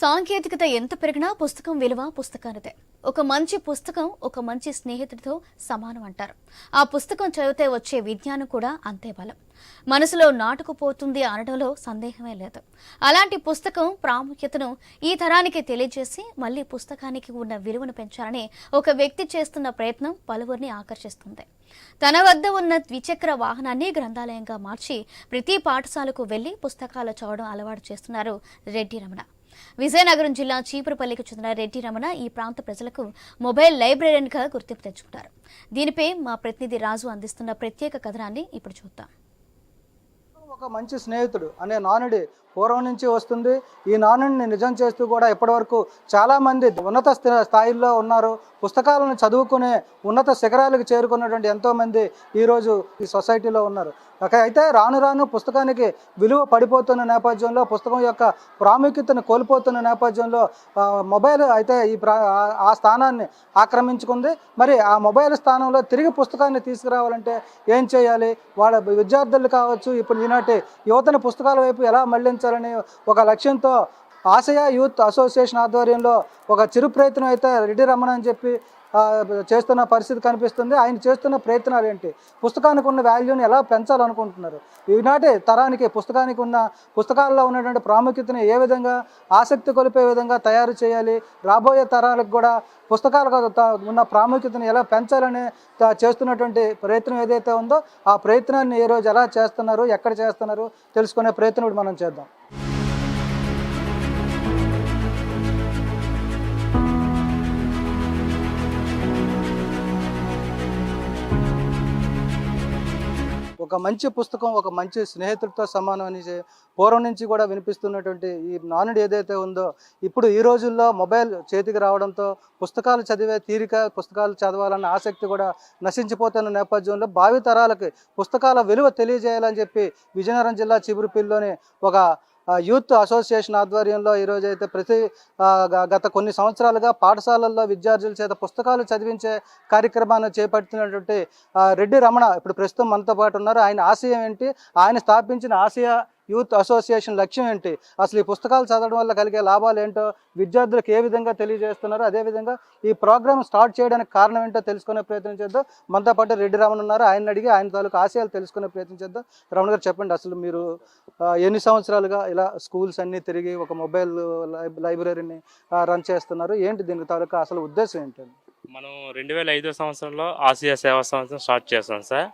సాంకేతికత ఎంత పెరిగినా పుస్తకం విలువ పుస్తకానిదే. ఒక మంచి పుస్తకం ఒక మంచి స్నేహితుడితో సమానం అంటారు. ఆ పుస్తకం చదివితే వచ్చే విజ్ఞానం కూడా అంతే బలం. మనసులో నాటుకుపోతుంది అనడంలో సందేహమే లేదు. అలాంటి పుస్తకం ప్రాముఖ్యతను ఈ తరానికి తెలియజేసి మళ్ళీ పుస్తకానికి ఉన్న విలువను పెంచాలని ఒక వ్యక్తి చేస్తున్న ప్రయత్నం పలువురిని ఆకర్షిస్తుంది. తన వద్ద ఉన్న ద్విచక్ర వాహనాన్ని గ్రంథాలయంగా మార్చి ప్రతి పాఠశాలకు వెళ్ళి పుస్తకాలు చదవడం అలవాటు చేస్తున్నారు రెడ్డి రమణ. విజయనగరం జిల్లా చీపురుపల్లికి చెందిన రెడ్డి రమణ ఈ ప్రాంత ప్రజలకు మొబైల్ లైబ్రరీగా గుర్తింపు తెచ్చుకున్నారు దీనిపై మా ప్రతినిధి రాజు అందిస్తున్న ప్రత్యేక కథనాన్ని ఇప్పుడు చూద్దాం. ఒక మంచి స్నేహితుడు అనే నానుడి పూర్వం నుంచి వస్తుంది. ఈ నానుడిని నిజం చేస్తూ కూడా ఇప్పటివరకు చాలామంది ఉన్నత స్థి- స్థాయిల్లో ఉన్నారు. పుస్తకాలను చదువుకునే ఉన్నత శిఖరాలకు చేరుకున్నటువంటి ఎంతోమంది ఈరోజు ఈ సొసైటీలో ఉన్నారు. ఒక- అయితే రాను రాను పుస్తకానికి విలువ పడిపోతున్న నేపథ్యంలో పుస్తకం యొక్క ప్రాముఖ్యతను కోల్పోతున్న నేపథ్యంలో మొబైల్ అయితే ఈ ప్రా ఆ- స్థానాన్ని ఆక్రమించుకుంది. మరి ఆ మొబైల్ స్థానంలో తిరిగి పుస్తకాన్ని తీసుకురావాలంటే ఏం చేయాలి? వాళ్ళ విద్యార్థులు కావచ్చు ఇప్పుడు ఈనాటి యువతను పుస్తకాల వైపు ఎలా మళ్ళించాలని ఒక లక్ష్యంతో ఆశయ యూత్ అసోసియేషన్ ఆధ్వర్యంలో ఒక చిరు ప్రయత్నం అయితే రెడ్డి రమణ అని చెప్పి చేస్తున్న పరిస్థితి కనిపిస్తుంది. ఆయన చేస్తున్న ప్రయత్నాలు ఏంటి? పుస్తకానికి ఉన్న వాల్యూని ఎలా పెంచాలనుకుంటున్నారు? ఈనాటి తరానికి పుస్తకానికి ఉన్న పుస్తకాల్లో ఉన్నటువంటి ప్రాముఖ్యతని ఏ విధంగా ఆసక్తి కొలిపే విధంగా తయారు చేయాలి? రాబోయే తరాలకు కూడా పుస్తకాలకు ఉన్న ప్రాముఖ్యతను ఎలా పెంచాలని చేస్తున్నటువంటి ప్రయత్నం ఏదైతే ఉందో ఆ ప్రయత్నాన్ని ఏ రోజు ఎలా చేస్తున్నారు ఎక్కడ చేస్తున్నారు తెలుసుకునే ప్రయత్నం మనం చేద్దాం. ఒక మంచి పుస్తకం ఒక మంచి స్నేహితుడితో సమానం అని పూర్వం నుంచి కూడా వినిపిస్తున్నటువంటి ఈ నానుడి ఏదైతే ఉందో ఇప్పుడు ఈ రోజుల్లో మొబైల్ చేతికి రావడంతో పుస్తకాలు చదివే తీరిక పుస్తకాలు చదవాలన్న ఆసక్తి కూడా నశించిపోతున్న నేపథ్యంలో భావితరాలకి పుస్తకాల విలువ తెలియజేయాలని చెప్పి విజయనగరం జిల్లా చిబురుపిల్లోని ఒక యూత్ అసోసియేషన్ ఆధ్వర్యంలో ఈరోజు అయితే ప్రతి గత కొన్ని సంవత్సరాలుగా పాఠశాలల్లో విద్యార్థుల చేత పుస్తకాలు చదివించే కార్యక్రమాన్ని చేపడుతున్నటువంటి రెడ్డి రమణ ఇప్పుడు ప్రస్తుతం మనతో పాటు ఉన్నారు. ఆయన ఆశయం ఏంటి? ఆయన స్థాపించిన ఆశయ యూత్ అసోసియేషన్ లక్ష్యం ఏంటి? అసలు ఈ పుస్తకాలు చదవడం వల్ల కలిగే లాభాలు ఏంటో విద్యార్థులకు ఏ విధంగా తెలియజేస్తున్నారో అదేవిధంగా ఈ ప్రోగ్రామ్ స్టార్ట్ చేయడానికి కారణం ఏంటో తెలుసుకునే ప్రయత్నం చేద్దాం. మనతో పాటు రెడ్డి రమణ ఉన్నారు. ఆయన అడిగి ఆయన తాలూకు ఆశయాలు తెలుసుకునే ప్రయత్నం చేద్దాం. రమణ గారు చెప్పండి అసలు మీరు ఎన్ని సంవత్సరాలుగా ఇలా స్కూల్స్ అన్నీ తిరిగి ఒక మొబైల్ లైబ్రరీని రన్ చేస్తున్నారు? ఏంటి దీని తాలూకా అసలు ఉద్దేశం ఏంటండి మనం రెండు వేల ఐదో సంవత్సరంలో ఆసియా సేవా సంవత్సరం స్టార్ట్ చేస్తాం సార్.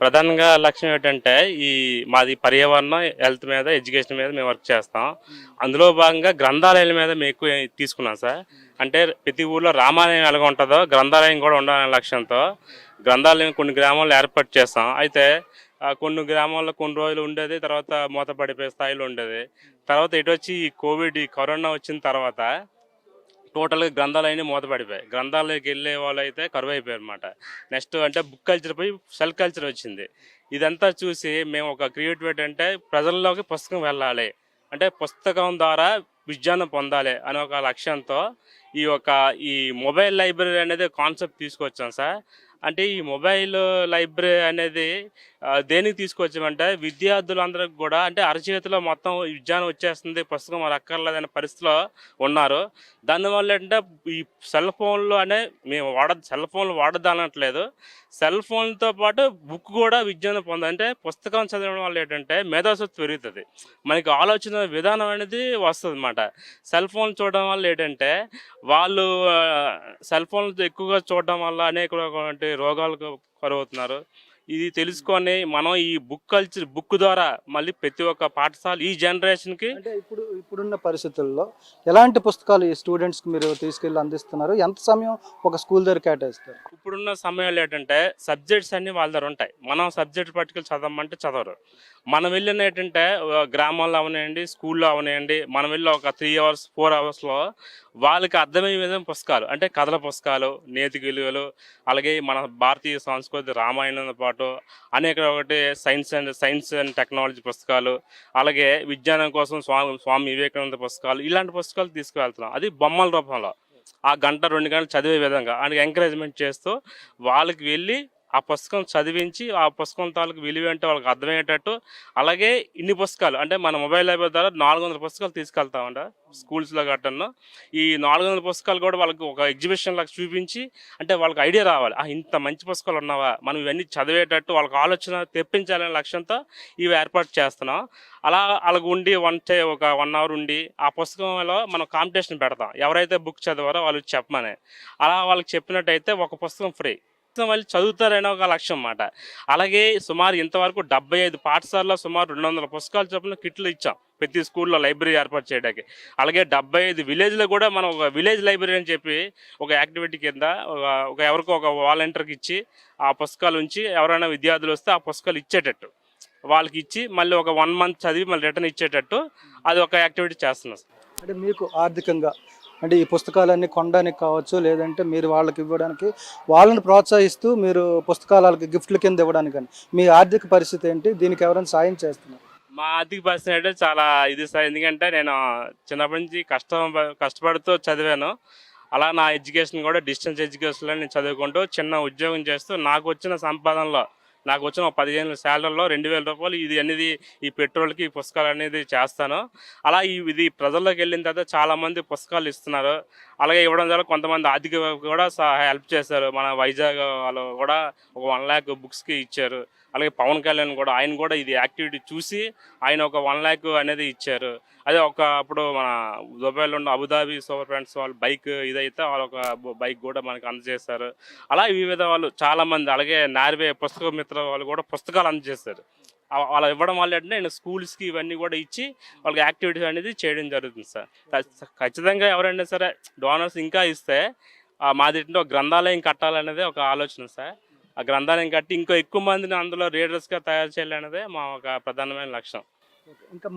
ప్రధానంగా లక్ష్యం ఏంటంటే ఈ మాది పర్యావరణం హెల్త్ మీద ఎడ్యుకేషన్ మీద మేము వర్క్ చేస్తాం. అందులో భాగంగా గ్రంథాలయాల మీద మేము ఎక్కువ తీసుకున్నాం సార్. అంటే ప్రతి ఊర్లో రామాలయం ఎలాగ ఉంటుందో గ్రంథాలయం కూడా ఉండాలనే లక్ష్యంతో గ్రంథాలయం కొన్ని గ్రామాల్లో ఏర్పాటు చేస్తాం. అయితే కొన్ని గ్రామాల్లో కొన్ని రోజులు ఉండేది తర్వాత మూత పడిపోయే స్థాయిలో ఉండేది. తర్వాత ఇటు వచ్చి ఈ కోవిడ్ ఈ కరోనా వచ్చిన తర్వాత టోటల్గా గ్రంథాలయాన్ని మూతపడిపోయాయి. గ్రంథాలయకి వెళ్ళే వాళ్ళు అయితే కరువు అయిపోయారు అనమాట నెక్స్ట్ అంటే బుక్ కల్చర్ పోయి సెల్ కల్చర్ వచ్చింది. ఇదంతా చూసి మేము ఒక క్రియేటివిటీ అంటే ప్రజల్లోకి పుస్తకం వెళ్ళాలి. అంటే పుస్తకం ద్వారా విజ్ఞానం పొందాలి అనే ఒక లక్ష్యంతో ఈ యొక్క ఈ మొబైల్ లైబ్రరీ అనేది కాన్సెప్ట్ తీసుకొచ్చాం సార్. అంటే ఈ మొబైల్ లైబ్రరీ అనేది దేనికి తీసుకొచ్చామంటే విద్యార్థులందరికి కూడా అంటే అరచేతిలో మొత్తం విజ్ఞానం వచ్చేస్తుంది పుస్తకం వాళ్ళు అక్కర్లేదనే పరిస్థితిలో ఉన్నారు. దానివల్ల ఏంటంటే ఈ సెల్ ఫోన్లు అనే మేము వాడ సెల్ ఫోన్లు వాడదనట్లేదు. సెల్ ఫోన్తో పాటు బుక్ కూడా విజ్ఞానం పొందంటే అంటే పుస్తకం చదవడం వల్ల ఏంటంటే మేధాశక్తి పెరుగుతుంది. మనకి ఆలోచన విధానం అనేది వస్తుంది అనమాట సెల్ ఫోన్ చూడడం వల్ల ఏంటంటే వాళ్ళు సెల్ ఫోన్ ఎక్కువగా చూడడం వల్ల అనేక రోగాలకు రోగాలకు కరువుతున్నారు ఇది తెలుసుకొని మనం ఈ బుక్ కల్చర్ బుక్ ద్వారా మళ్ళీ ప్రతి ఒక్క పాఠశాల ఈ జనరేషన్కి అంటే ఇప్పుడు ఇప్పుడున్న పరిస్థితుల్లో ఎలాంటి పుస్తకాలు ఈ స్టూడెంట్స్కి మీరు తీసుకెళ్ళి అందిస్తున్నారు? ఎంత సమయం ఒక స్కూల్ దగ్గర కేటాయిస్తారు? ఇప్పుడున్న సమయంలో ఏంటంటే సబ్జెక్ట్స్ అన్ని వాళ్ళ దగ్గర ఉంటాయి. మనం సబ్జెక్ట్ పట్టుకెళ్ళి చదవమంటే చదవరు. మనం వెళ్ళిన ఏంటంటే గ్రామాల్లో అవనివ్వండి స్కూల్లో అవనివ్వండి మనం వెళ్ళి ఒక త్రీ అవర్స్ ఫోర్ అవర్స్లో వాళ్ళకి అర్థమయ్యే విధంగా పుస్తకాలు అంటే కథల పుస్తకాలు నేతి విలువలు అలాగే మన భారతీయ సంస్కృతి రామాయణంతో పాటు అనేక ఒకటి science and science and technology పుస్తకాలు అలాగే విజ్ఞానం కోసం స్వామి స్వామి వివేకానంద పుస్తకాలు ఇలాంటి పుస్తకాలు తీసుకువెళ్తున్నాం. అది బొమ్మల రూపంలో. ఆ గంట రెండు గంటలు చదివే విధంగా ఆయనకి ఎంకరేజ్మెంట్ చేస్తూ వాళ్ళకి వెళ్ళి ఆ పుస్తకం చదివించి ఆ పుస్తకం తాలూకు విలువ ఏంటో వాళ్ళకి అర్థమయ్యేటట్టు అలాగే ఇన్ని పుస్తకాలు అంటే మన మొబైల్ లైబ్రరీ ద్వారా నాలుగు వందల పుస్తకాలు తీసుకెళ్తామంట స్కూల్స్లో గట్టను. ఈ నాలుగు వందల పుస్తకాలు కూడా వాళ్ళకి ఒక ఎగ్జిబిషన్ లాగా చూపించి అంటే వాళ్ళకి ఐడియా రావాలి. ఆ ఇంత మంచి పుస్తకాలు ఉన్నావా? మనం ఇవన్నీ చదివేటట్టు వాళ్ళకి ఆలోచన తెప్పించాలనే లక్ష్యంతో ఇవి ఏర్పాటు చేస్తున్నాం. అలా వాళ్ళకు ఉండి వన్ డే ఒక వన్ అవర్ ఉండి ఆ పుస్తకంలో మనం కాంపిటీషన్ పెడతాం. ఎవరైతే బుక్ చదివారో వాళ్ళు చెప్పమని. అలా వాళ్ళకి చెప్పినట్టయితే ఒక పుస్తకం ఫ్రీ. మొత్తం వాళ్ళు చదువుతారనే ఒక లక్ష్యం అన్నమాట. అలాగే సుమారు ఇంతవరకు డెబ్బై ఐదు పాఠశాలలో సుమారు రెండు వందల పుస్తకాలు చొప్పున కిట్లు ఇచ్చాం ప్రతి స్కూల్లో లైబ్రరీ ఏర్పాటు చేయడానికి. అలాగే డెబ్బై ఐదు విలేజ్లో కూడా మనం ఒక విలేజ్ లైబ్రరీ అని చెప్పి ఒక యాక్టివిటీ కింద ఒక ఎవరికో ఒక వాలంటీర్కి ఇచ్చి ఆ పుస్తకాలు ఉంచి ఎవరైనా విద్యార్థులు వస్తే ఆ పుస్తకాలు ఇచ్చేటట్టు. వాళ్ళకి ఇచ్చి మళ్ళీ ఒక వన్ మంత్ చదివి మళ్ళీ రిటర్న్ ఇచ్చేటట్టు అది ఒక యాక్టివిటీ చేస్తున్నాం. అంటే మీకు ఆర్థికంగా అంటే ఈ పుస్తకాలన్నీ కొనడానికి కావచ్చు లేదంటే మీరు వాళ్ళకి ఇవ్వడానికి వాళ్ళని ప్రోత్సహిస్తూ మీరు పుస్తకాలు వాళ్ళకి గిఫ్ట్ల కింద ఇవ్వడానికి కానీ మీ ఆర్థిక పరిస్థితి ఏంటి? దీనికి ఎవరైనా సాయం చేస్తున్నారు? మా ఆర్థిక పరిస్థితి అంటే చాలా ఇది సార్. ఎందుకంటే నేను చిన్నప్పటి నుంచి కష్టం కష్టపడుతూ చదివాను. అలా నా ఎడ్యుకేషన్ కూడా డిస్టెన్స్ ఎడ్యుకేషన్లో నేను చదువుకుంటూ చిన్న ఉద్యోగం చేస్తూ నాకు వచ్చిన సంపాదనలో నాకు వచ్చిన ఒక పదిహేను శాలరీలో రెండు వేల రూపాయలు ఇది అనేది ఈ పెట్రోల్కి పుస్తకాలు అనేది చేస్తాను. అలా ఈ ఇది ప్రజల్లోకి వెళ్ళిన తర్వాత చాలామంది పుస్తకాలు ఇస్తున్నారు. అలాగే ఇవ్వడం ద్వారా కొంతమంది ఆర్థిక కూడా హెల్ప్ చేశారు. మన వైజాగ్ వాళ్ళు కూడా ఒక వన్ ల్యాక్ బుక్స్కి ఇచ్చారు. అలాగే పవన్ కళ్యాణ్ కూడా ఆయన కూడా ఇది యాక్టివిటీ చూసి ఆయన ఒక వన్ ల్యాక్ అనేది ఇచ్చారు. అదే ఒక అప్పుడు మన దుబాయ్లో ఉన్న అబుదాబి సూపర్ ఫ్రెండ్స్ వాళ్ళ బైక్ ఇదైతే వాళ్ళ ఒక బైక్ కూడా మనకి అందజేస్తారు అలా వివిధ వాళ్ళు చాలామంది అలాగే నార్వే పుస్తక మిత్ర వాళ్ళు కూడా పుస్తకాలు అందజేస్తారు అలా ఇవ్వడం వల్ల అంటే నేను స్కూల్స్కి ఇవన్నీ కూడా ఇచ్చి వాళ్ళకి యాక్టివిటీస్ అనేది చేయడం జరుగుతుంది సార్. ఖచ్చితంగా ఎవరైనా సరే డోనర్స్ ఇంకా ఇస్తే ఆ మాది ఒక గ్రంథాలయం కట్టాలనేది ఒక ఆలోచన సార్. ఆ గ్రంథాలయం కట్టి ఇంకో ఎక్కువ మందిని అందులో రీడర్స్గా తయారు చేయాలనేదే మా ఒక ప్రధానమైన లక్ష్యం. ఇంకా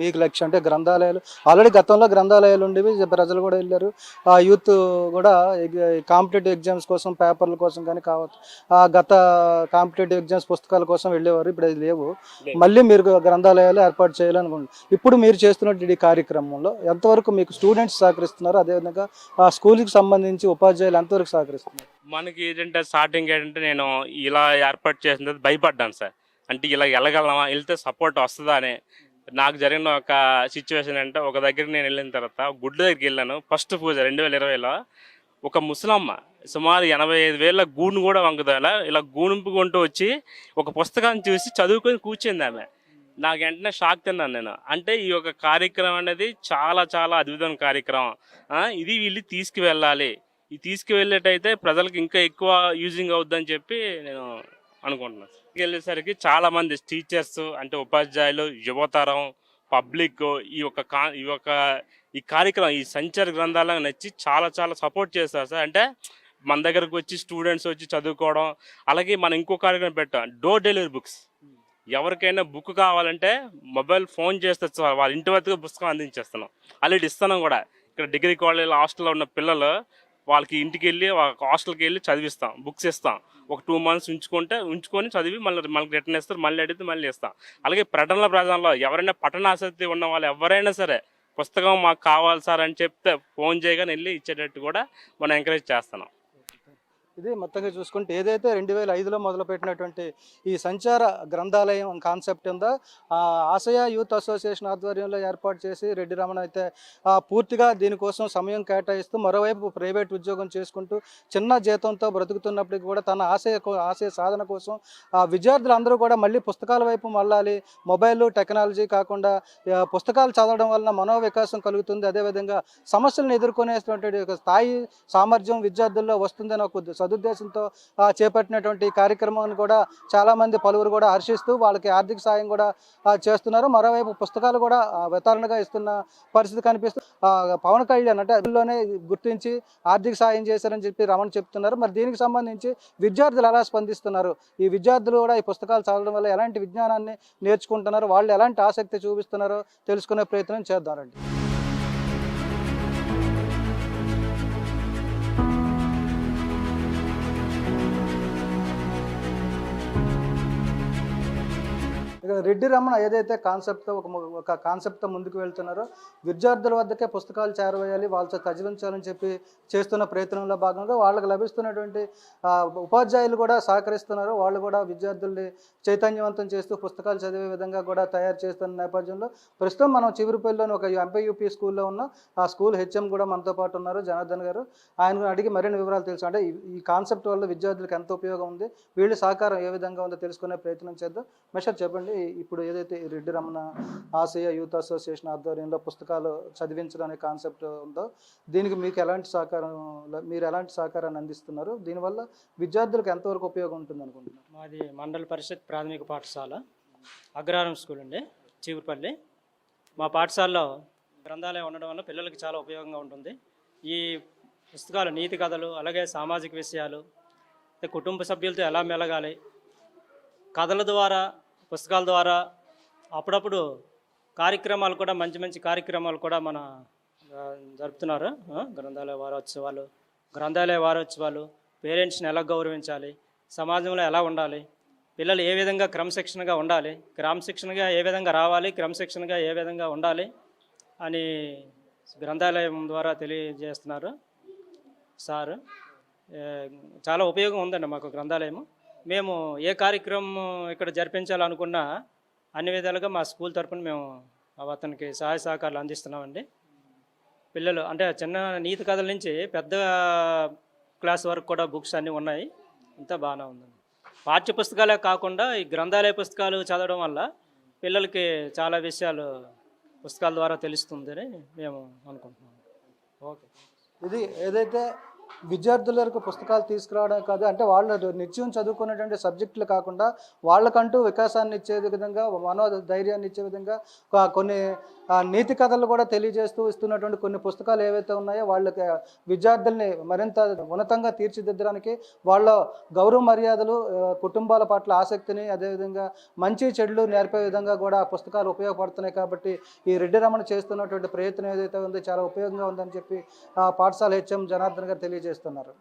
మీకు లక్ష్యం అంటే గ్రంథాలయాలు. ఆల్రెడీ గతంలో గ్రంథాలయాలు ఉండేవి ప్రజలు కూడా వెళ్ళారు. ఆ యూత్ కూడా కాంపిటేటివ్ ఎగ్జామ్స్ కోసం పేపర్ల కోసం కానీ కావచ్చు ఆ గత కాంపిటేటివ్ ఎగ్జామ్స్ పుస్తకాల కోసం వెళ్ళేవారు. ఇప్పుడు అది లేవు. మళ్ళీ మీరు గ్రంథాలయాలు ఏర్పాటు చేయాలనుకుంటున్నారు. ఇప్పుడు మీరు చేస్తున్న ఈ కార్యక్రమంలో ఎంతవరకు మీకు స్టూడెంట్స్ సహకరిస్తున్నారు అదేవిధంగా ఆ స్కూల్కి సంబంధించి ఉపాధ్యాయులు ఎంతవరకు సహకరిస్తున్నారు? మనకి ఏంటంటే స్టార్టింగ్ ఏంటంటే నేను ఇలా ఏర్పాటు చేసిన భయపడ్డాను సార్. అంటే ఇలా వెళ్ళగలమా? వెళ్తే సపోర్ట్ వస్తుందా అని. నాకు జరిగిన ఒక సిచ్యువేషన్ అంటే ఒక దగ్గర నేను వెళ్ళిన తర్వాత గుడ్డ దగ్గరికి వెళ్ళాను. ఫస్ట్ పూజ రెండు వేల ఇరవైలో. ఒక ముసలమ్మ సుమారు ఎనభై ఐదు వేల గూను కూడా వంకుదాల ఇలా గూనింపుకుంటూ వచ్చి ఒక పుస్తకాన్ని చూసి చదువుకొని కూర్చుంది ఆమె. నాకు వెంటనే షాక్ తిన్నాను నేను. అంటే ఈ యొక్క కార్యక్రమం అనేది చాలా చాలా అద్భుతమైన కార్యక్రమం. ఇది వీళ్ళు తీసుకువెళ్ళాలి. ఈ తీసుకువెళ్ళేటైతే ప్రజలకు ఇంకా ఎక్కువ యూజింగ్ అవుద్దని చెప్పి నేను అనుకుంటున్నాను. వెళ్ళేసరికి చాలా మంది టీచర్స్ అంటే ఉపాధ్యాయులు యువతరం పబ్లిక్ ఈ యొక్క కా ఈ యొక్క ఈ కార్యక్రమం ఈ సంచార గ్రంథాలకు నచ్చి చాలా చాలా సపోర్ట్ చేస్తారు సార్. అంటే మన దగ్గరకు వచ్చి స్టూడెంట్స్ వచ్చి చదువుకోవడం అలాగే మనం ఇంకో కార్యక్రమం పెట్టాం డోర్ డెలివరీ బుక్స్. ఎవరికైనా బుక్ కావాలంటే మొబైల్ ఫోన్ చేస్తే వాళ్ళ ఇంటి వద్దకు పుస్తకం అందించేస్తున్నాం. అలాంటి ఇస్తున్నాం కూడా. ఇక్కడ డిగ్రీ కాలేజ్ హాస్టల్లో ఉన్న పిల్లలు వాళ్ళకి ఇంటికి వెళ్ళి వాళ్ళ హాస్టల్కి వెళ్ళి చదివిస్తాం. బుక్స్ ఇస్తాం. ఒక టూ మంత్స్ ఉంచుకుంటే ఉంచుకొని చదివి మళ్ళీ మళ్ళీ రిటర్న్ ఇస్తారు. మళ్ళీ అడిగితే మళ్ళీ ఇస్తాం. అలాగే ప్రటనల ప్రజల్లో ఎవరైనా పట్టణ ఆసక్తి ఉన్న వాళ్ళు ఎవరైనా సరే పుస్తకం మాకు కావాలి సార్ అని చెప్తే ఫోన్ చేయగానే వెళ్ళి ఇచ్చేటట్టు కూడా మనం ఎంకరేజ్ చేస్తున్నాం. ఇది మొత్తంగా చూసుకుంటే ఏదైతే రెండు వేల ఐదులో మొదలుపెట్టినటువంటి ఈ సంచార గ్రంథాలయం కాన్సెప్ట్ ఉందో ఆశయ యూత్ అసోసియేషన్ ఆధ్వర్యంలో ఏర్పాటు చేసి రెడ్డి రమణ అయితే పూర్తిగా దీనికోసం సమయం కేటాయిస్తూ మరోవైపు ప్రైవేట్ ఉద్యోగం చేసుకుంటూ చిన్న జీతంతో బ్రతుకుతున్నప్పటికీ కూడా తన ఆశయ ఆశయ సాధన కోసం ఆ విద్యార్థులందరూ కూడా మళ్ళీ పుస్తకాల వైపు మళ్ళాలి. మొబైల్ టెక్నాలజీ కాకుండా పుస్తకాలు చదవడం వలన మనోవికాసం కలుగుతుంది. అదేవిధంగా సమస్యలను ఎదుర్కొనేటువంటి స్థాయి సామర్థ్యం విద్యార్థుల్లో వస్తుందని ఒక సదుద్దేశంతో చేపట్టినటువంటి కార్యక్రమాన్ని కూడా చాలామంది పలువురు కూడా హర్షిస్తూ వాళ్ళకి ఆర్థిక సాయం కూడా చేస్తున్నారు. మరోవైపు పుస్తకాలు కూడా వితరణగా ఇస్తున్న పరిస్థితి కనిపిస్తూ పవన్ కళ్యాణ్ అంటే అందులోనే గుర్తించి ఆర్థిక సాయం చేశారని చెప్పి రమణ చెప్తున్నారు. మరి దీనికి సంబంధించి విద్యార్థులు ఎలా స్పందిస్తున్నారు? ఈ విద్యార్థులు కూడా ఈ పుస్తకాలు చదవడం వల్ల ఎలాంటి విజ్ఞానాన్ని నేర్చుకుంటున్నారు? వాళ్ళు ఎలాంటి ఆసక్తి చూపిస్తున్నారో? తెలుసుకునే ప్రయత్నం చేద్దామండి రెడ్డి రమణ ఏదైతే కాన్సెప్ట్తో ఒక ఒక కాన్సెప్ట్తో ముందుకు వెళ్తున్నారో విద్యార్థుల వద్దకే పుస్తకాలు చేరవేయాలి వాళ్ళతో చదివించాలని చెప్పి చేస్తున్న ప్రయత్నంలో భాగంగా వాళ్ళకి లభిస్తున్నటువంటి ఉపాధ్యాయులు కూడా సహకరిస్తున్నారు. వాళ్ళు కూడా విద్యార్థుల్ని చైతన్యవంతం చేస్తూ పుస్తకాలు చదివే విధంగా కూడా తయారు చేస్తున్న నేపథ్యంలో ప్రస్తుతం మనం చివరిపల్లిలోని ఒక ఎంపీయూపీ స్కూల్లో ఉన్న ఆ స్కూల్ హెచ్ఎం కూడా మనతో పాటు ఉన్నారు జనార్దన్ గారు. ఆయన అడిగి మరిన్ని వివరాలు తెలుసు. అంటే ఈ- ఈ కాన్సెప్ట్ వల్ల విద్యార్థులకు ఎంత ఉపయోగం ఉంది వీళ్ళ సహకారం ఏ విధంగా ఉందో తెలుసుకునే ప్రయత్నం చేద్దాం. మెషర్ చెప్పండి. ఇప్పుడు ఏదైతే Reddy Ramana Asia youth association ఆధ్వర్యంలో పుస్తకాలు చదివించడం అనే కాన్సెప్ట్ ఉందో దీనికి మీకు ఎలాంటి సహకారం మీరు ఎలాంటి సహకారాన్ని అందిస్తున్నారు? దీనివల్ల విద్యార్థులకు ఎంతవరకు ఉపయోగం ఉంటుంది అనుకుంటున్నారు? మాది మండల పరిషత్ ప్రాథమిక పాఠశాల అగ్రహారం స్కూల్ అండి చీపురుపల్లి మా పాఠశాలలో గ్రంథాలయం ఉండడం వల్ల పిల్లలకి చాలా ఉపయోగంగా ఉంటుంది. ఈ పుస్తకాలు నీతి కథలు అలాగే సామాజిక విషయాలు కుటుంబ సభ్యులతో ఎలా మెలగాలి కథల ద్వారా పుస్తకాల ద్వారా అప్పుడప్పుడు కార్యక్రమాలు కూడా మంచి మంచి కార్యక్రమాలు కూడా మన జరుపుతున్నారు. గ్రంథాలయ వారోత్సవాలు గ్రంథాలయ వారోత్సవాలు పేరెంట్స్ని ఎలా గౌరవించాలి సమాజంలో ఎలా ఉండాలి పిల్లలు ఏ విధంగా క్రమశిక్షణగా ఉండాలి క్రమశిక్షణగా ఏ విధంగా రావాలి క్రమశిక్షణగా ఏ విధంగా ఉండాలి అని గ్రంథాలయం ద్వారా తెలియజేస్తున్నారు సార్. చాలా ఉపయోగం ఉందండి మాకు గ్రంథాలయము. మేము ఏ కార్యక్రమం ఇక్కడ జరిపించాలనుకున్నా అన్ని విధాలుగా మా స్కూల్ తరపున మేము అతనికి సహాయ సహకారాలు అందిస్తున్నామండి. పిల్లలు అంటే చిన్న నీతి కథల నుంచి పెద్ద క్లాస్ వరకు కూడా బుక్స్ అన్నీ ఉన్నాయి. అంతా బాగానే ఉందండి. పాఠ్య పుస్తకాలే కాకుండా ఈ గ్రంథాలయ పుస్తకాలు చదవడం వల్ల పిల్లలకి చాలా విషయాలు పుస్తకాల ద్వారా తెలుస్తుందని మేము అనుకుంటున్నాం. ఓకే. ఇది ఏదైతే విద్యార్థులకు పుస్తకాలు తీసుకురావడం కాదు. అంటే వాళ్ళు నిత్యం చదువుకునేటువంటి సబ్జెక్టులు కాకుండా వాళ్ళకంటూ వికాసాన్ని ఇచ్చే విధంగా మనో ధైర్యాన్ని ఇచ్చే విధంగా కొన్ని నీతి కథలు కూడా తెలియజేస్తూ ఇస్తున్నటువంటి కొన్ని పుస్తకాలు ఏవైతే ఉన్నాయో వాళ్ళకి విద్యార్థుల్ని మరింత ఉన్నతంగా తీర్చిదిద్దడానికి వాళ్ళ గౌరవ మర్యాదలు కుటుంబాల పట్ల ఆసక్తిని అదేవిధంగా మంచి చెడులు నేర్పే విధంగా కూడా పుస్తకాలు ఉపయోగపడుతున్నాయి కాబట్టి ఈ రెడ్డి రమణ చేస్తున్నటువంటి ప్రయత్నం ఏదైతే ఉందో చాలా ఉపయోగంగా ఉందని చెప్పి పాఠశాల హెచ్ఎం జనార్దన్ గారు తెలియజేస్తున్నారు.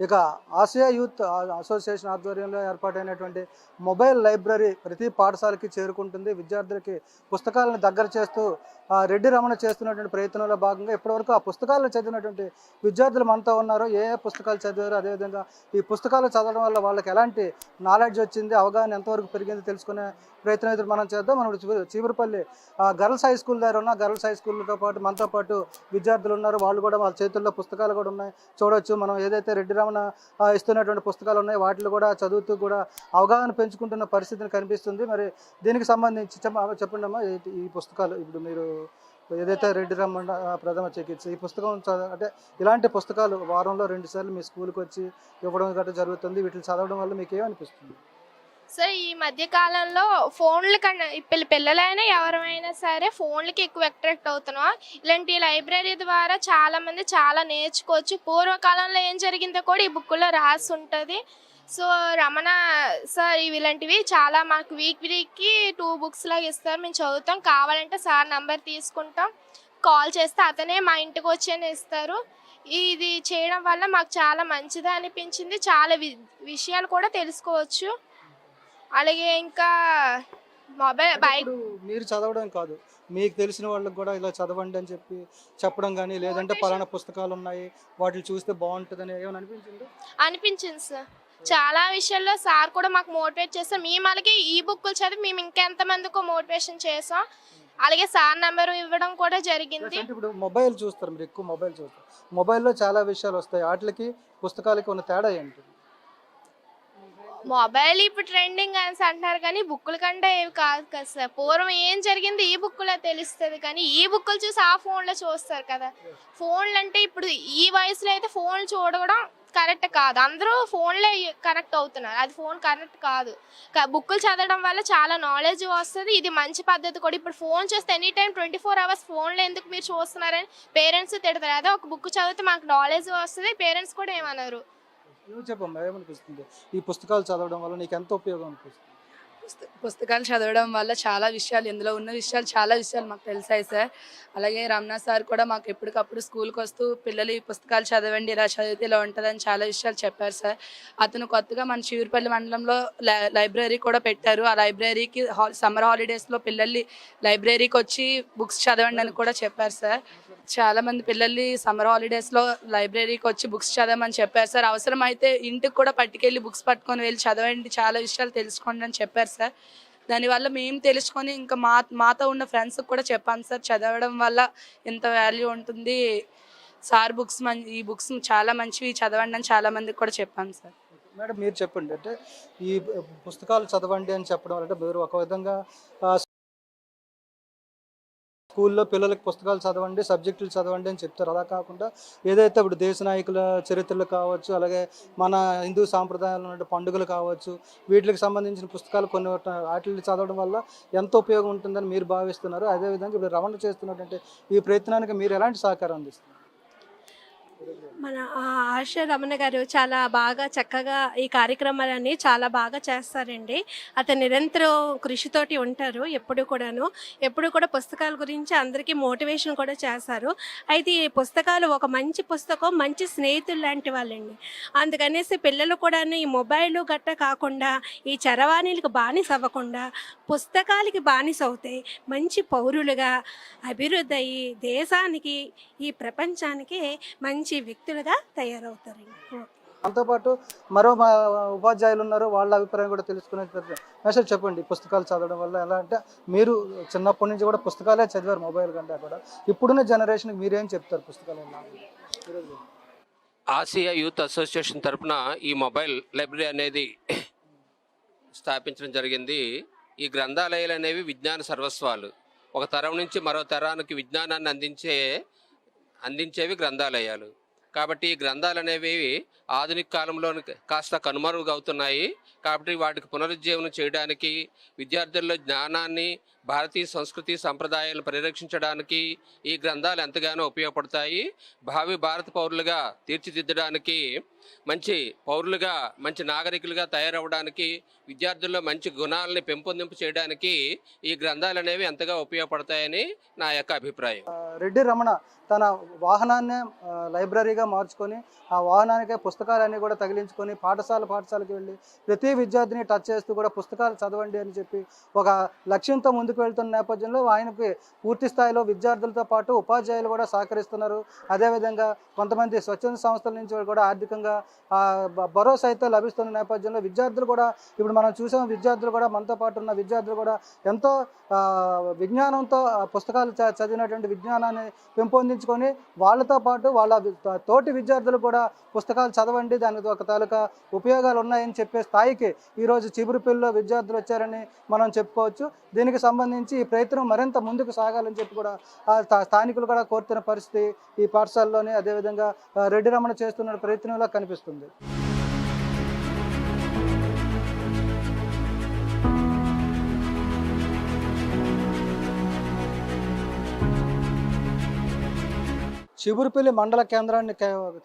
ఇక ఆసియా యూత్ అసోసియేషన్ ఆధ్వర్యంలో ఏర్పాటైనటువంటి మొబైల్ లైబ్రరీ ప్రతి పాఠశాలకి చేరుకుంటుంది. విద్యార్థులకి పుస్తకాలను దగ్గర చేస్తూ రెడ్డి రమణ చేస్తున్నటువంటి ప్రయత్నంలో భాగంగా ఇప్పటివరకు ఆ పుస్తకాలను చదివినటువంటి విద్యార్థులు మనతో ఉన్నారు. ఏ ఏ పుస్తకాలు చదివారో? అదేవిధంగా ఈ పుస్తకాలు చదవడం వల్ల వాళ్ళకి ఎలాంటి నాలెడ్జ్ వచ్చింది? అవగాహన ఎంతవరకు పెరిగింది? తెలుసుకునే ప్రయత్నం అయితే మనం చేద్దాం. మనం ఇప్పుడు చీపురుపల్లి గర్ల్స్ హై స్కూల్ దగ్గర ఉన్న గర్ల్స్ హై స్కూల్తో పాటు మనతో పాటు విద్యార్థులు ఉన్నారు. వాళ్ళు కూడా వాళ్ళ చేతుల్లో పుస్తకాలు కూడా ఉన్నాయి. చూడొచ్చు మనం ఏదైతే రెడ్డి రమణ ఇస్తున్నటువంటి పుస్తకాలు ఉన్నాయి వాటిలో కూడా చదువుతూ కూడా అవగాహన పెంచుకుంటున్న పరిస్థితిని కనిపిస్తుంది. మరి దీనికి సంబంధించి చెప్పండి అమ్మా ఈ- పుస్తకాలు? ఇప్పుడు మీరు ఏదైతే రెడ్డి రమణ ప్రథమ చికిత్స ఈ పుస్తకం అంటే ఇలాంటి పుస్తకాలు వారంలో రెండు సార్లు మీ స్కూల్కి వచ్చి ఇవ్వడం గట్రా జరుగుతుంది. వీటిని చదవడం వల్ల మీకు ఏమనిపిస్తుంది? సార్ ఈ మధ్య కాలంలో ఫోన్ల కన్నా పిల్ల పిల్లలైనా ఎవరైనా సరే ఫోన్లకి ఎక్కువ అట్రాక్ట్ అవుతున్నాం ఇలాంటి లైబ్రరీ ద్వారా చాలా మంది చాలా నేర్చుకోవచ్చు. పూర్వకాలంలో ఏం జరిగిందో కూడా ఈ బుక్లో రాసి ఉంటుంది సో రమణ సార్ ఇవి ఇలాంటివి చాలా మాకు వీక్ వీక్కి టూ బుక్స్ లాగా ఇస్తారు. మేము చదువుతాం. కావాలంటే సార్ నంబర్ తీసుకుంటాం. కాల్ చేస్తే అతనే మా ఇంటికి వచ్చి ఇస్తారు. ఇది చేయడం వల్ల మాకు చాలా మంచిది అనిపించింది చాలా వి విషయాలు కూడా తెలుసుకోవచ్చు. అలాగే ఇంకా మొబైల్ బైక్ ఇప్పుడు మీరు చదవడం కాదు. మీకు తెలిసిన వాళ్ళకి కూడా ఇలా చదవండి అని చెప్పి చెప్పడం కానీ లేదంటే పలానా పుస్తకాలు ఉన్నాయి వాటిని చూస్తే బాగుంటుందని ఏమైనా అనిపించింది? అనిపించింది సార్. చాలా విషయాల్లో సార్ కూడా మాకు మోటివేట్ చేస్తాం మేము అలాగే ఈ బుక్కులు చదివి మేము ఇంకెంతమందికో మోటివేషన్ చేసాం అలాగే సార్ నెంబర్ ఇవ్వడం కూడా జరిగింది. అంటే ఇప్పుడు మొబైల్ చూస్తారు మీరు ఎక్కువ మొబైల్ చూస్తారు. మొబైల్లో చాలా విషయాలు వస్తాయి. వాటికి పుస్తకాలకి ఉన్న తేడా ఏంటి? మొబైల్ ఇప్పుడు ట్రెండింగ్ అని అంటున్నారు కానీ బుక్కుల కంటే ఏవి కాదు కదా సార్. పూర్వం ఏం జరిగింది? ఈ బుక్కులో తెలుస్తుంది కానీ ఈ బుక్కులు చూసి ఆ ఫోన్లో చూస్తారు కదా. ఫోన్లు అంటే ఇప్పుడు ఈ వయసులో అయితే ఫోన్లు చూడడం కరెక్ట్ కాదు. అందరూ ఫోన్లే కనెక్ట్ అవుతున్నారు. అది ఫోన్ కరెక్ట్ కాదు. క- బుక్కులు చదవడం వల్ల చాలా నాలెడ్జ్ వస్తుంది. ఇది మంచి పద్ధతి కూడా. ఇప్పుడు ఫోన్ చూస్తే any time twenty four hours ఫోన్లో ఎందుకు మీరు చూస్తున్నారని పేరెంట్స్ తిడతారు. అదే ఒక బుక్ చదివితే మాకు నాలెడ్జ్ వస్తుంది. పేరెంట్స్ కూడా ఏమన్నారు చెప్పమ్మా? ఏమనిపిస్తుంది? ఈ పుస్తకాలు చదవడం వల్ల నీకు ఎంత ఉపయోగం అనిపిస్తుంది? పుస్తకాలు చదవడం వల్ల చాలా విషయాలు ఇందులో ఉన్న విషయాలు చాలా విషయాలు మాకు తెలిసాయి సార్. అలాగే రమణ సార్ కూడా మాకు ఎప్పటికప్పుడు స్కూల్కి వస్తూ పిల్లలు ఈ పుస్తకాలు చదవండి ఇలా చదివితే ఇలా ఉంటుందని చాలా విషయాలు చెప్పారు సార్. అతను కొత్తగా మన చివరిపల్లి మండలంలో లైబ్రరీ కూడా పెట్టారు. ఆ లైబ్రరీకి హాల్ సమ్మర్ హాలిడేస్లో పిల్లల్ని లైబ్రరీకి వచ్చి బుక్స్ చదవండి అని కూడా చెప్పారు సార్. చాలా మంది పిల్లల్ని సమ్మర్ హాలిడేస్లో లైబ్రరీకి వచ్చి బుక్స్ చదవమని చెప్పారు సార్. అవసరం అయితే ఇంటికి కూడా పట్టుకెళ్ళి బుక్స్ పట్టుకొని వెళ్ళి చదవండి. చాలా విషయాలు తెలుసుకోండి అని చెప్పారు సార్. దానివల్ల మేము తెలుసుకొని ఇంకా మా మాతో ఉన్న ఫ్రెండ్స్కి కూడా చెప్పాను సార్. చదవడం వల్ల ఎంత వాల్యూ ఉంటుంది. సార్ బుక్స్ ఈ బుక్స్ చాలా మంచివి చదవండి అని చాలా మందికి కూడా చెప్పాను సార్. మేడం మీరు చెప్పండి. అంటే ఈ పుస్తకాలు చదవండి అని చెప్పడం అంటే మీరు ఒక విధంగా స్కూల్లో పిల్లలకు పుస్తకాలు చదవండి సబ్జెక్టులు చదవండి అని చెప్తారు. అలా కాకుండా ఏదైతే ఇప్పుడు దేశ నాయకుల చరిత్రలు కావచ్చు అలాగే మన హిందూ సాంప్రదాయాలు ఉన్న పండుగలు కావచ్చు వీటికి సంబంధించిన పుస్తకాలు కొన్ని వాటిని చదవడం వల్ల ఎంతో ఉపయోగం ఉంటుందని మీరు భావిస్తున్నారు. అదేవిధంగా ఇప్పుడు రవాణా చేస్తున్నటువంటి ఈ ప్రయత్నానికి మీరు ఎలాంటి సహకారం అందిస్తున్నారు? మన ఆశ రమణ గారు చాలా బాగా చక్కగా ఈ కార్యక్రమాలన్నీ చాలా బాగా చేస్తారండి. అతను నిరంతరం కృషితోటి ఉంటారు ఎప్పుడు కూడాను. ఎప్పుడు కూడా పుస్తకాల గురించి అందరికీ మోటివేషన్ కూడా చేస్తారు. అయితే ఈ పుస్తకాలు ఒక మంచి పుస్తకం మంచి స్నేహితులు లాంటి వాళ్ళండి. అందుకనేసి పిల్లలు కూడాను ఈ మొబైల్ గట్ట కాకుండా ఈ చరవాణిలకు బానిస అవ్వకుండా పుస్తకాలకి బానిస అవుతాయి మంచి పౌరులుగా అభివృద్ధి అయ్యి దేశానికి ఈ ప్రపంచానికి మంచి వ్యక్తులుగా తయారవుతారండి దాంతోపాటు మరో మా ఉపాధ్యాయులు ఉన్నారు వాళ్ళ అభిప్రాయం కూడా తెలుసుకునే మెసేజ్ చెప్పండి. పుస్తకాలు చదవడం వల్ల ఎలా అంటే మీరు చిన్నప్పటి నుంచి కూడా పుస్తకాలే చదివారు మొబైల్ కంటే కూడా. ఇప్పుడున్న జనరేషన్కి మీరేం చెప్తారు పుస్తకాలు ఆసియా యూత్ అసోసియేషన్ తరపున ఈ మొబైల్ లైబ్రరీ అనేది స్థాపించడం జరిగింది. ఈ గ్రంథాలయాలు అనేవి విజ్ఞాన సర్వస్వాలు. ఒక తరం నుంచి మరో తరానికి విజ్ఞానాన్ని అందించే అందించేవి గ్రంథాలయాలు. కాబట్టి ఈ గ్రంథాలు అనేవి ఆధునిక కాలంలో కాస్త కనుమరుగవుతున్నాయి. కాబట్టి వాటికి పునరుజ్జీవనం చేయడానికి విద్యార్థుల్లో జ్ఞానాన్ని భారతీయ సంస్కృతి సంప్రదాయాలను పరిరక్షించడానికి ఈ గ్రంథాలు ఎంతగానో ఉపయోగపడతాయి. భావి భారత పౌరులుగా తీర్చిదిద్దడానికి మంచి పౌరులుగా మంచి నాగరికులుగా తయారవడానికి విద్యార్థుల్లో మంచి గుణాలని పెంపొందింపు చేయడానికి ఈ గ్రంథాలు అనేవి ఎంతగా ఉపయోగపడతాయని నా యొక్క అభిప్రాయం. రెడ్డి రమణ తన వాహనాన్ని లైబ్రరీగా మార్చుకొని ఆ వాహనానికే పుస్తకాలన్నీ కూడా తగిలించుకొని పాఠశాల పాఠశాలకు వెళ్ళి ప్రతి విద్యార్థిని టచ్ చేస్తూ కూడా పుస్తకాలు చదవండి అని చెప్పి ఒక లక్ష్యంతో ముందుకు వెళ్తున్న నేపథ్యంలో ఆయనకి పూర్తి స్థాయిలో విద్యార్థులతో పాటు ఉపాధ్యాయులు కూడా సహకరిస్తున్నారు. అదేవిధంగా కొంతమంది స్వచ్ఛంద సంస్థల నుంచి కూడా ఆర్థికంగా భరోసా అయితే లభిస్తున్న నేపథ్యంలో విద్యార్థులు కూడా ఇప్పుడు మనం చూసాం విద్యార్థులు కూడా మనతో పాటు ఉన్న విద్యార్థులు కూడా ఎంతో విజ్ఞానంతో పుస్తకాలు చదివినటువంటి విజ్ఞానాన్ని పెంపొందించుకొని వాళ్ళతో పాటు వాళ్ళ తోటి విద్యార్థులు కూడా పుస్తకాలు చదవండి దానికి ఒక తాలూకా ఉపయోగాలు ఉన్నాయని చెప్పే స్థాయికి ఈరోజు చిగురుపిల్లిలో విద్యార్థులు వచ్చారని మనం చెప్పుకోవచ్చు. దీనికి సంబంధించి ఈ ప్రయత్నం మరింత ముందుకు సాగాలని చెప్పి కూడా స్థానికులు కూడా కోరుతున్న పరిస్థితి ఈ పాఠశాలలోనే అదేవిధంగా రెడ్డి రమణ చేస్తున్న ప్రయత్నంలో కనిపిస్తుంది చిబురుపల్లి మండల కేంద్రాన్ని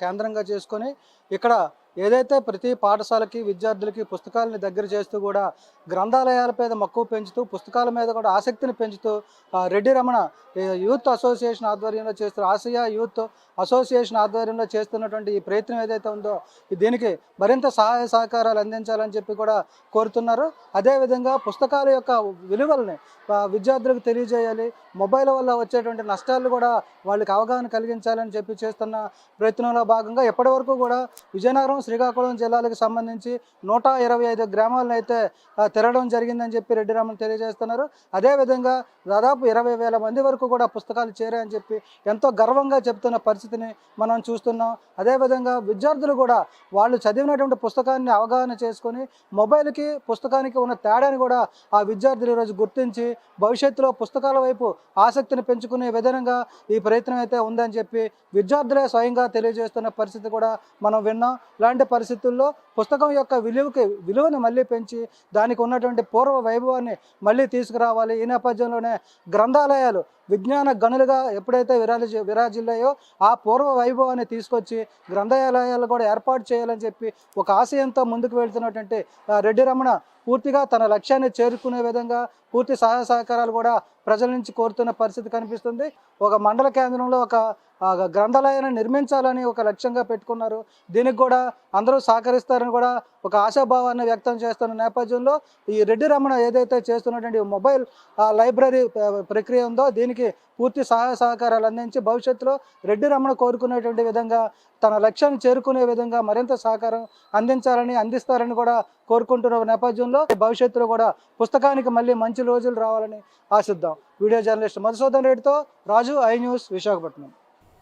కేంద్రంగా చేసుకొని ఇక్కడ ఏదైతే ప్రతి పాఠశాలకి విద్యార్థులకి పుస్తకాలని దగ్గర చేస్తూ కూడా గ్రంథాలయాల మీద మక్కువ పెంచుతూ పుస్తకాల మీద కూడా ఆసక్తిని పెంచుతూ రెడ్డి రమణ యూత్ అసోసియేషన్ ఆధ్వర్యంలో చేస్తున్న ఆసియా యూత్ అసోసియేషన్ ఆధ్వర్యంలో చేస్తున్నటువంటి ఈ ప్రయత్నం ఏదైతే ఉందో దీనికి మరింత సహాయ సహకారాలు అందించాలని చెప్పి కూడా కోరుతున్నారు. అదేవిధంగా పుస్తకాల యొక్క విలువల్ని విద్యార్థులకు తెలియజేయాలి. మొబైల్ వల్ల వచ్చేటువంటి నష్టాలు కూడా వాళ్ళకి అవగాహన కలిగించాలని చెప్పి చేస్తున్న ప్రయత్నంలో భాగంగా ఎప్పటివరకు కూడా విజయనగరం శ్రీకాకుళం జిల్లాలకు సంబంధించి నూట ఇరవై ఐదు గ్రామాలను అయితే తిరగడం జరిగిందని చెప్పి రెడ్డి రామన్ తెలియజేస్తున్నారు. అదేవిధంగా దాదాపు ఇరవై వేల మంది వరకు కూడా పుస్తకాలు చేరాయని చెప్పి ఎంతో గర్వంగా చెప్తున్న పరిస్థితిని మనం చూస్తున్నాం. అదేవిధంగా విద్యార్థులు కూడా వాళ్ళు చదివినటువంటి పుస్తకాన్ని అవగాహన చేసుకొని మొబైల్కి పుస్తకానికి ఉన్న తేడాని కూడా ఆ విద్యార్థులు ఈరోజు గుర్తించి భవిష్యత్తులో పుస్తకాల వైపు ఆసక్తిని పెంచుకునే విధంగా ఈ ప్రయత్నం అయితే ఉందని చెప్పి విద్యార్థులే స్వయంగా తెలియజేస్తున్న పరిస్థితి కూడా మనం విన్నాం. ఇలాంటి పరిస్థితుల్లో పుస్తకం యొక్క విలువకి విలువను మళ్ళీ పెంచి దానికి ఉన్నటువంటి పూర్వ వైభవాన్ని మళ్ళీ తీసుకురావాలి. ఈ నేపథ్యంలోనే గ్రంథాలయాలు విజ్ఞాన గనులుగా ఎప్పుడైతే విరాజి విరాజిల్లాయో ఆ పూర్వ వైభవాన్ని తీసుకొచ్చి గ్రంథాలయాలు కూడా ఏర్పాటు చేయాలని చెప్పి ఒక ఆశయంతో ముందుకు వెళ్తున్నటువంటి రెడ్డి రమణ పూర్తిగా తన లక్ష్యాన్ని చేరుకునే విధంగా పూర్తి సహాయ సహకారాలు కూడా ప్రజల నుంచి కోరుతున్న పరిస్థితి కనిపిస్తుంది. ఒక మండల కేంద్రంలో ఒక గ్రంథాలయాన్ని నిర్మించాలని ఒక లక్ష్యంగా పెట్టుకున్నారు. దీనికి కూడా అందరూ సహకరిస్తారని కూడా ఒక ఆశాభావాన్ని వ్యక్తం చేస్తున్న నేపథ్యంలో ఈ రెడ్డి రమణ ఏదైతే చేస్తున్నటువంటి మొబైల్ లైబ్రరీ ప్రక్రియ ఉందో దీనికి పూర్తి సహాయ సహకారాలు అందించి భవిష్యత్తులో రెడ్డి రమణ కోరుకునేటువంటి విధంగా తన లక్ష్యాన్ని చేరుకునే విధంగా మరింత సహకారం అందించాలని అందిస్తారని కూడా కోరుకుంటున్న నేపథ్యంలో భవిష్యత్తులో కూడా పుస్తకానికి మళ్ళీ మంచి రోజులు రావాలని ఆశిద్దాం. వీడియో జర్నలిస్ట్ మధుసూదన్ రెడ్డితో రాజు ఐ న్యూస్ విశాఖపట్నం.